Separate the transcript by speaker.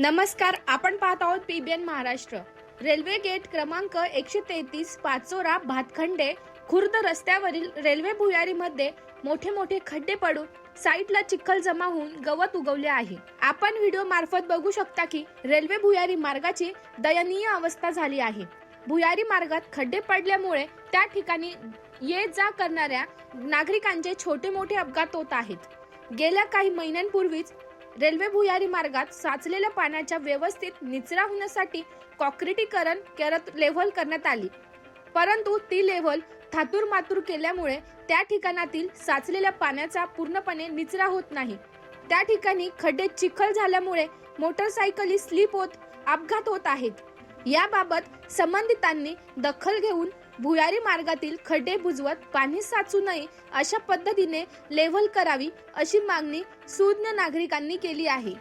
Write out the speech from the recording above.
Speaker 1: नमस्कार आपण पाहत आहोत पीबीएन महाराष्ट्र. रेल्वे गेट क्रमांक एकशे तेहतीस पाचोरा भातखंडे खुर्द रस्त्यावरील रेल्वे भुयारीमध्ये मोठे मोठे खड्डे पडून साईटला चिखल जमा होऊन गवत उगवले आहे. आपण व्हिडिओ मार्फत बघू शकता की रेल्वे भुयारी मार्गाची दयनीय अवस्था झाली आहे. भुयारी मार्गात खड्डे पडल्यामुळे त्या ठिकाणी ये जा करणाऱ्या नागरिकांचे छोटे मोठे अपघात होत आहेत. गेल्या काही महिन्यांपूर्वीच रेल्वे भुयारी मार्गात साचलेल्या पाण्याच्या व्यवस्थित निचरा होण्यासाठी कॉक्रिटीकरण करत लेव्हल करण्यात आली. परंतु ती लेव्हल थातूर मातूर केल्यामुळे त्या ठिकाणातील साचलेल्या पाण्याचा पूर्णपणे निचरा होत नाही. त्या ठिकाणी खड्डे चिखल झाल्यामुळे मोटरसायकली स्लीप होत अपघात होत आहेत. याबाबत संबंधितांनी दखल घेऊन भुयारी मार्गातील खड्डे बुजवत पाणी साचू नये अशा पद्धतीने लेव्हल करावी अशी मागणी सुज्ञ नागरिकांनी केली आहे.